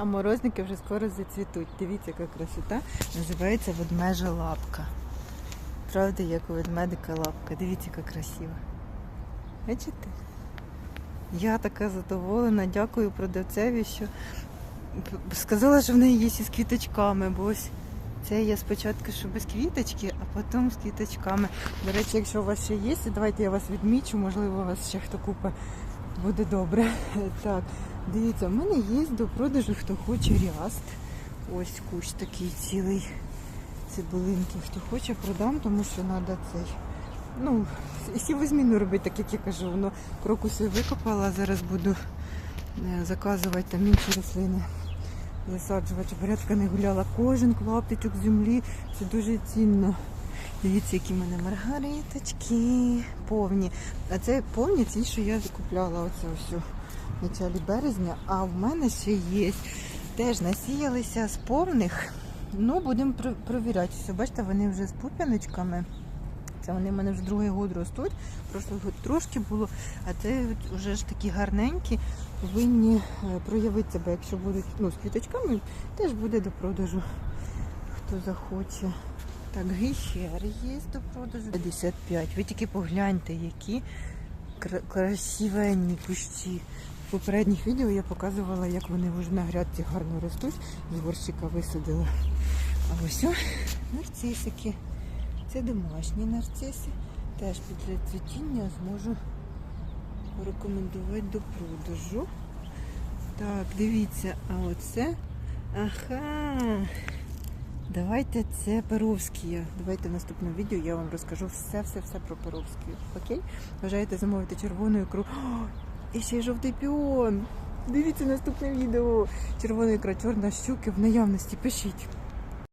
А морозники вже скоро зацвітуть. Дивіться, яка красота. Називається ведмежа лапка. Правда, як у ведмедика лапка. Дивіться, яка красива. Бачите? Я така задоволена, дякую продавцеві, що сказала, що в неї є і з квіточками, бо ось це я спочатку, що без квіточки, а потім з квіточками. До речі, якщо у вас ще є, давайте я вас відмічу, можливо, у вас ще хто купить, буде добре. Так, дивіться, в мене є до продажу, хто хоче ряст. Ось кущ такий цілий цибулинки. Хто хоче, продам, тому що треба цей. Ну, сівозміну робити, так як я кажу, воно крокуси викопала, зараз буду е, заказувати там інші рослини. Засаджувати, порядка не гуляла. Кожен клаптичок землі. Це дуже цінно. Дивіться, які в мене маргариточки повні. А це повні ті, що я купляла оце ось в началі березня. А в мене ще є. Теж насіялися з повних. Ну, будемо про- провіряти. Все, бачите, вони вже з пуп'яночками. Це вони в мене вже другий год ростуть. Прошлого трошки було, а це вже ж такі гарненькі, повинні е, проявити себе. Якщо будуть ну, з квіточками, теж буде до продажу. Хто захоче. Так, гіхер є до продажу. 55. Ви тільки погляньте, які кра- красивенні кущі. В попередніх відео я показувала, як вони вже на грядці гарно ростуть. З горщика висадила. А ось нарцисики. Це домашні нарциси. Теж після цвітіння зможу порекомендувати до продажу. Так, дивіться, а оце. Ага. Давайте це перовські. Давайте в наступному відео я вам розкажу все-все-все про перовські. Окей? Бажаєте замовити червону ікру. О, і ще й жовтий піон. Дивіться наступне відео. Червона ікра, чорна щуки в наявності. Пишіть.